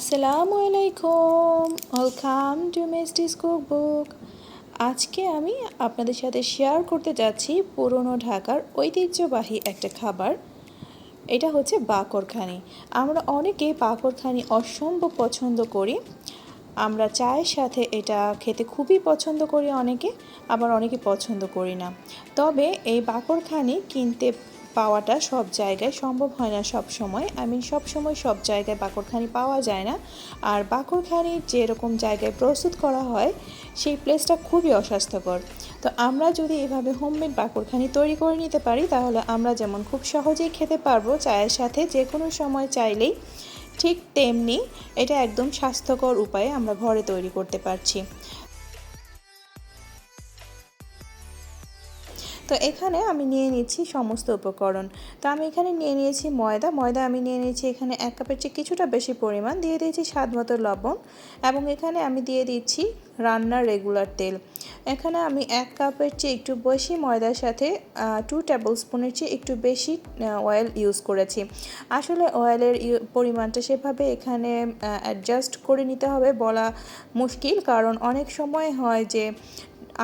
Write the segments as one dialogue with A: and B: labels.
A: আসসালামু আলাইকুম। Welcome to মেস্টিস কুক বুক আজকে আমি আপনাদের সাথে শেয়ার করতে যাচ্ছি পুরনো ঢাকার ঐতিহ্যবাহী একটা খাবার। এটা হচ্ছে বাকরখানি আমরা অনেকে বাকরখানি অসম্ভব পছন্দ করি। আমরা চায়ের সাথে এটা খেতে খুবই পছন্দ করি অনেকে, আবার অনেকে পছন্দ করি না। তবে এই বাকরখানি কিনতে পাওয়াটা সব জায়গায় সম্ভব হয় না সব সময়। আমি সব সময় সব জায়গায় বাকরখানি পাওয়া যায় না। আর বাকরখানি যেরকম জায়গায় প্রস্তুত করা হয়, সেই প্লেসটা খুবই অস্বাস্থ্যকর। তো আমরা যদি এভাবে হোমমেড বাকরখানি তৈরি করে নিতে পারি, তাহলে আমরা যেমন খুব সহজেই খেতে পারব চায়ের সাথে, যে কোনো সময় চাইলেই ঠিক তেমনি এটা একদম স্বাস্থ্যকর উপায়ে আমরা ঘরে তৈরি করতে পারছি। তো এখানে আমি নিয়ে নিচ্ছি সমস্ত উপকরণ। তো আমি এখানে নিয়ে নিয়েছি ময়দা। ময়দা আমি নিয়ে নিয়েছি এখানে এক কাপের চেয়ে কিছুটা বেশি পরিমাণ। দিয়ে দিয়েছি স্বাদ মতো লবণ এবং এখানে আমি দিয়ে দিচ্ছি রান্নার রেগুলার তেল। এখানে আমি এক কাপের চেয়ে একটু বেশি ময়দার সাথে টু টেবিল স্পুনের চেয়ে একটু বেশি অয়েল ইউজ করেছি। আসলে অয়েলের পরিমাণটা সেভাবে এখানে অ্যাডজাস্ট করে নিতে হবে বলা মুশকিল। কারণ অনেক সময় হয় যে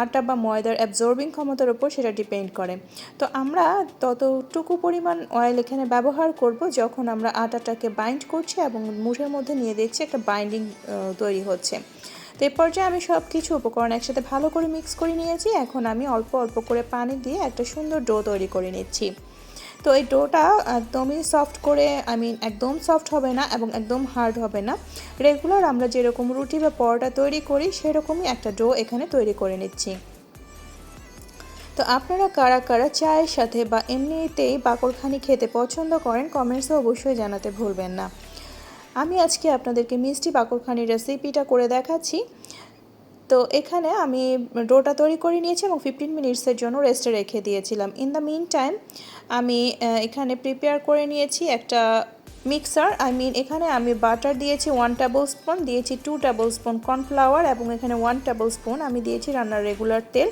A: আটা বা ময়দার অ্যাবজর্বিং ক্ষমতার ওপর সেটা ডিপেন্ড করে। তো আমরা ততটুকু পরিমাণ অয়েল এখানে ব্যবহার করব যখন আমরা আটাটাকে বাইন্ড করছি এবং মুঠের মধ্যে নিয়ে দেখছি একটা বাইন্ডিং তৈরি হচ্ছে। তো এ পর্যায়ে আমি সব কিছু উপকরণ একসাথে ভালো করে মিক্স করে নিয়েছি। এখন আমি অল্প অল্প করে পানি দিয়ে একটা সুন্দর ডো তৈরি করে নিচ্ছি। তো এই ডোটা একদমই সফট করে আই মিন একদম সফট হবে না এবং একদম হার্ড হবে না। রেগুলার আমরা যেরকম রুটি বা পরোটা তৈরি করি, সেরকমই একটা ডো এখানে তৈরি করে নিচ্ছি। তো আপনারা কারা কারা চায়ের সাথে বা এমনিতেই বাকরখানি খেতে পছন্দ করেন কমেন্টসে অবশ্যই জানাতে ভুলবেন না। আমি আজকে আপনাদেরকে মিষ্টি বাকরখানির রেসিপিটা করে দেখাচ্ছি। তো এখানে আমি ডোটা তৈরি করে নিয়েছি এবং ফিফটিন মিনিটসের জন্য রেস্টে রেখে দিয়েছিলাম। ইন দ্য মিন টাইম আমি এখানে প্রিপেয়ার করে নিয়েছি একটা মিক্সার আই মিন এখানে আমি বাটার দিয়েছি ওয়ান টেবিল স্পুন দিয়েছি টু টেবিল স্পুন কর্নফ্লাওয়ার এবং এখানে ওয়ান টেবিল স্পুন আমি দিয়েছি রান্নার রেগুলার তেল।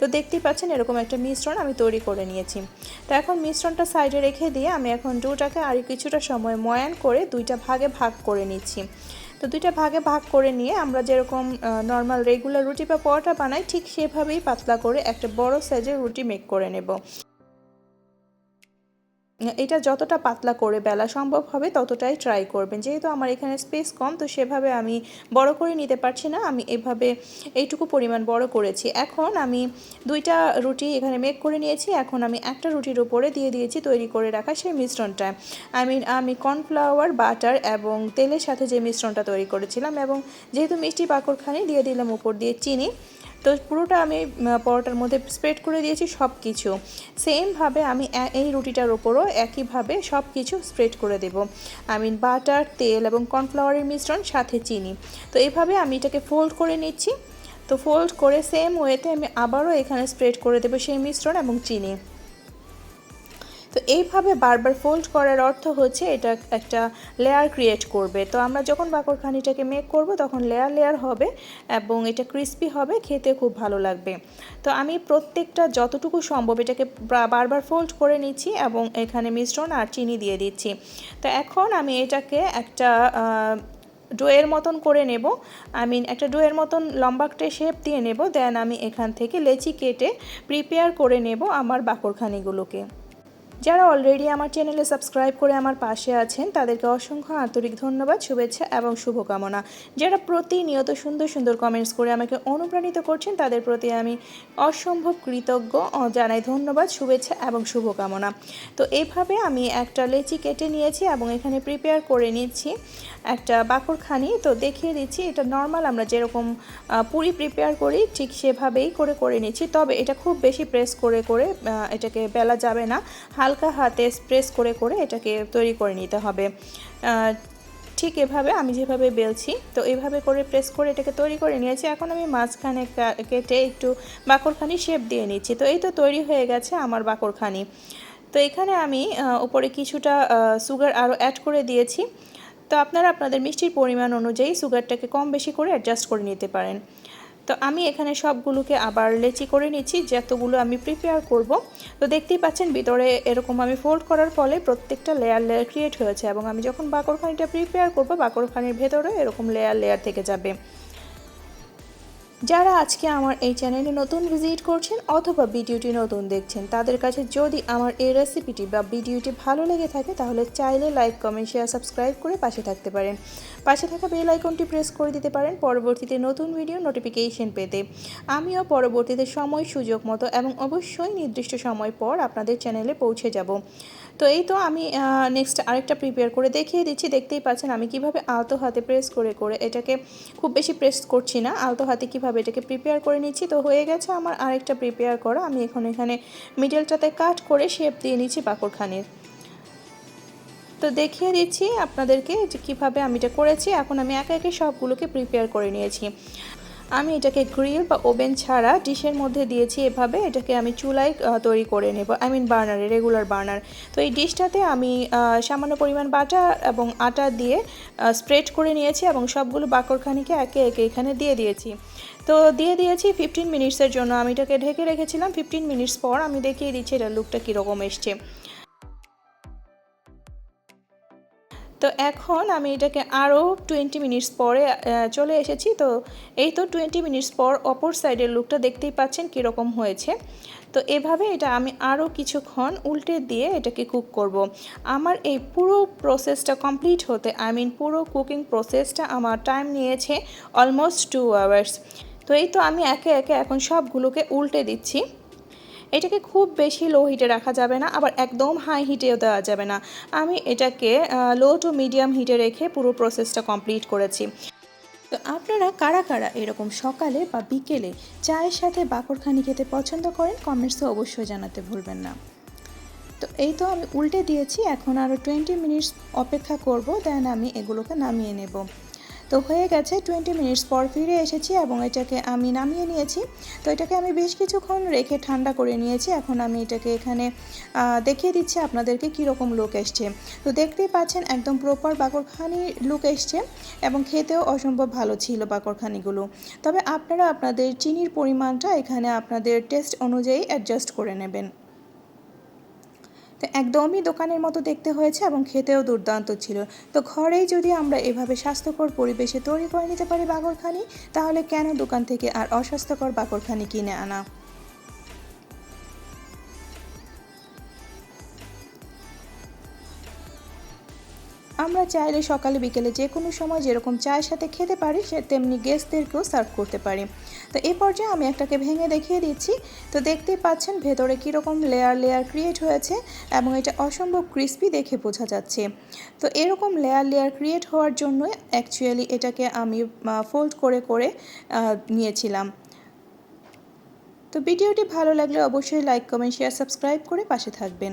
A: তো দেখতেই পাচ্ছেন এরকম একটা মিশ্রণ আমি তৈরি করে নিয়েছি। তো এখন মিশ্রণটা সাইডে রেখে দিয়ে আমি এখন ডোটাকে আর কিছুটা সময় ময়ান করে দুইটা ভাগে ভাগ করে নিচ্ছি। তো দুইটা ভাগে ভাগ করে নিয়ে আমরা যেরকম নর্মাল রেগুলার রুটি বা পরোটা বানাই, ঠিক সেভাবেই পাতলা করে একটা বড় সাইজের রুটি মেক করে নেব। এটা যতটা পাতলা করে বেলা সম্ভব হবে ততটাই ট্রাই করবেন। যেহেতু আমার এখানে স্পেস কম, তো সেভাবে আমি বড় করে নিতে পারছি না। আমি এভাবে এইটুকু পরিমাণ বড় করেছি। এখন আমি দুইটা রুটি এখানে মেক করে নিয়েছি। এখন আমি একটা রুটির উপরে দিয়ে দিয়েছি তৈরি করে রাখা সেই মিশ্রণটা। আই মিন আমি কর্নফ্লাওয়ার বাটার এবং তেলের সাথে যে মিশ্রণটা তৈরি করেছিলাম এবং যেহেতু মিষ্টি পাকড়খানি, দিয়ে দিলাম উপর দিয়ে চিনি। তো পুরোটা আমি পরোটার মধ্যে স্প্রেড করে দিয়েছি সব কিছু সেমভাবে আমি এই রুটিটার ওপরও একইভাবে সব কিছু স্প্রেড করে দেব। আমি বাটার তেল এবং কর্নফ্লাওয়ারের মিশ্রণ, সাথে চিনি। তো এইভাবে আমি এটাকে ফোল্ড করে নিচ্ছি। তো ফোল্ড করে সেম ওয়েতে আমি আবারও এখানে স্প্রেড করে দেবো সেই মিশ্রণ এবং চিনি। এইভাবে বারবার ফোল্ড করার অর্থ হচ্ছে এটা একটা লেয়ার ক্রিয়েট করবে। তো আমরা যখন বাকরখানিটাকে মেক করব, তখন লেয়ার লেয়ার হবে এবং এটা ক্রিস্পি হবে, খেতে খুব ভালো লাগবে। তো আমি প্রত্যেকটা যতটুকু সম্ভব এটাকে বারবার ফোল্ড করে নিচ্ছি এবং এখানে মিশ্রণ আর চিনি দিয়ে দিচ্ছি। তো এখন আমি এটাকে একটা ডোয়ের মতন করে নেব। আই মিন একটা ডোয়ের মতন লম্বাকটে শেপ দিয়ে নেব। দেন আমি এখান থেকে লেচি কেটে প্রিপেয়ার করে নেব আমার বাকরখানিগুলোকে। যারা অলরেডি আমার চ্যানেলে সাবস্ক্রাইব করে আমার পাশে আছেন, তাদেরকে অসংখ্য আন্তরিক ধন্যবাদ, শুভেচ্ছা এবং শুভকামনা। যারা প্রতিনিয়ত সুন্দর সুন্দর কমেন্টস করে আমাকে অনুপ্রাণিত করছেন, তাদের প্রতি আমি অসম্ভব কৃতজ্ঞ জানাই ধন্যবাদ, শুভেচ্ছা এবং শুভকামনা। তো এইভাবে আমি একটা লেচি কেটে নিয়েছি এবং এখানে প্রিপেয়ার করে নিচ্ছি একটা বাকরখানি। তো দেখিয়ে দিচ্ছি, এটা নর্মাল আমরা যেরকম পুরি প্রিপেয়ার করি, ঠিক সেভাবেই করে করে নিচ্ছি। তবে এটা খুব বেশি প্রেস করে করে এটাকে বেলা যাবে না। হালকা হাতে স্প্রেস করে করে এটাকে তৈরি করে নিতে হবে। ঠিক এভাবে আমি যেভাবে বেলছি, তো এভাবে করে প্রেস করে এটাকে তৈরি করে নিয়েছি। এখন আমি মাঝখানে কেটে একটু বাকরখানি শেপ দিয়ে নিচ্ছি। তো এই তো তৈরি হয়ে গেছে আমার বাকরখানি। তো এখানে আমি উপরে কিছুটা সুগার আরও অ্যাড করে দিয়েছি। তো আপনারা আপনাদের মিষ্টির পরিমাণ অনুযায়ী সুগারটাকে কম বেশি করে অ্যাডজাস্ট করে নিতে পারেন। তো আমি এখানে সবগুলোকে আবার লেচি করে নিচ্ছি, যতগুলো আমি প্রিপেয়ার করব। তো দেখতেই পাচ্ছেন ভিতরে এরকম আমি ফোল্ড করার ফলে প্রত্যেকটা লেয়ার লেয়ার ক্রিয়েট হয়েছে এবং আমি যখন বাকরখানিটা প্রিপেয়ার করব, বাকরখানির ভেতরে এরকম লেয়ার লেয়ার থেকে যাবে। যারা আজকে আমার এই চ্যানেলে নতুন ভিজিট করছেন অথবা ভিডিওটি নতুন দেখছেন, তাদের কাছে যদি আমার এই রেসিপিটি বা ভিডিওটি ভালো লেগে থাকে, তাহলে চাইলে লাইক, কমেন্ট, শেয়ার, সাবস্ক্রাইব করে পাশে থাকতে পারেন। পাশে থাকা বেল আইকনটি প্রেস করে দিতে পারেন পরবর্তীতে নতুন ভিডিও নোটিফিকেশন পেতে। আমিও পরবর্তীতে সময়, সুযোগ মতো এবং অবশ্যই নির্দিষ্ট সময় পর আপনাদের চ্যানেলে পৌঁছে যাব। তো এই তো আমি নেক্সট আরেকটা প্রিপেয়ার করে দেখিয়ে দিচ্ছি। দেখতেই পাচ্ছেন আমি কীভাবে আলতো হাতে প্রেস করে করে এটাকে খুব বেশি প্রেস করছি না। আলতো হাতে কীভাবে এটাকে প্রিপেয়ার করে নিচ্ছি? তো হয়ে গেছে আমার আরেকটা প্রিপেয়ার করা। আমি এখন এখানে মিডলটাতে কাট করে শেপ দিয়ে নিচ্ছি পাকড়খানির তো দেখিয়ে দিচ্ছি আপনাদেরকে যে কীভাবে আমি এটা করেছি। এখন আমি একে একে সবগুলোকে প্রিপেয়ার করে নিয়েছি। আমি এটাকে গ্রিল বা ওভেন ছাড়া ডিশের মধ্যে দিয়েছি এভাবে। এটাকে আমি চুলায় তৈরি করে নেব। আই মিন বার্নারে রেগুলার বার্নার তো এই ডিশটাতে আমি সামান্য পরিমাণ বাটা এবং আটা দিয়ে স্প্রেড করে নিয়েছি এবং সবগুলো বাকরখানিকে একে একে এখানে দিয়ে দিয়েছি। তো দিয়ে দিয়েছি ফিফটিন মিনিটসের জন্য। আমি এটাকে ঢেকে রেখেছিলাম। ফিফটিন মিনিটস পর আমি দেখিয়ে দিচ্ছি এটার লুকটা কীরকম এসছে। তো এখন আমি এটাকে আরও টোয়েন্টি মিনিটস পরে চলে এসেছি। তো এই তো টোয়েন্টি মিনিটস পর অপর সাইডের লুকটা দেখতেই পাচ্ছেন কীরকম হয়েছে। তো এভাবে এটা আমি আরও কিছুক্ষণ উল্টে দিয়ে এটাকে কুক করব। আমার এই পুরো প্রসেসটা কমপ্লিট হতে আই মিন পুরো কুকিং প্রসেসটা আমার টাইম নিয়েছে অলমোস্ট টু আওয়ার্স তো এই তো আমি একে একে এখন সবগুলোকে উল্টে দিচ্ছি। এটাকে খুব বেশি লো হিটে রাখা যাবে না, আবার একদম হাই হিটেও দেওয়া যাবে না। আমি এটাকে লো টু মিডিয়াম হিটে রেখে পুরো প্রসেসটা কমপ্লিট করেছি। তো আপনারা কারা কারা এরকম সকালে বা বিকেলে চায়ের সাথে বাকরখানি খেতে পছন্দ করেন কমেন্টসে অবশ্যই জানাতে ভুলবেন না। তো এই তো আমি উল্টে দিয়েছি, এখন আরও টোয়েন্টি মিনিটস অপেক্ষা করব দেন আমি এগুলোকে নামিয়ে নেব। তো হয়ে গেছে টোয়েন্টি মিনিটস পর ফিরে এসেছি এবং এটাকে আমি নামিয়ে নিয়েছি। তো এটাকে আমি বেশ কিছুক্ষণ রেখে ঠান্ডা করে নিয়েছি। এখন আমি এটাকে এখানে দেখিয়ে দিচ্ছি আপনাদেরকে কীরকম লুক এসছে। তো দেখতেই পাচ্ছেন একদম প্রপার বাকরখানি লুক এসছে এবং খেতেও অসম্ভব ভালো ছিল বাকরখানিগুলো। তবে আপনারা আপনাদের চিনির পরিমাণটা এখানে আপনাদের টেস্ট অনুযায়ী অ্যাডজাস্ট করে নেবেন। তো একদমই দোকানের মতো দেখতে হয়েছে এবং খেতেও দুর্দান্ত ছিল। তো ঘরেই যদি আমরা এভাবে স্বাস্থ্যকর পরিবেশে তৈরি করে নিতে পারি বাগরখানি তাহলে কেন দোকান থেকে আর অস্বাস্থ্যকর বাগরখানি কিনে আনা? আমরা চাইলে সকালে বিকেলে যে কোনো সময় যেরকম চায়ের সাথে খেতে পারি, সে তেমনি গেস্টদেরকেও সার্ভ করতে পারি। তো এই পর্যায়ে আমি একটাকে ভেঙে দেখিয়ে দিচ্ছি। তো দেখতেই পাচ্ছেন ভেতরে কীরকম লেয়ার লেয়ার ক্রিয়েট হয়েছে এবং এটা অসম্ভব ক্রিস্পি দেখে বোঝা যাচ্ছে। তো এরকম লেয়ার লেয়ার ক্রিয়েট হওয়ার জন্য অ্যাকচুয়ালি এটাকে আমি ফোল্ড করে করে নিয়েছিলাম। তো ভিডিওটি ভালো লাগলে অবশ্যই লাইক কমেন্ট শেয়ার সাবস্ক্রাইব করে পাশে থাকবেন।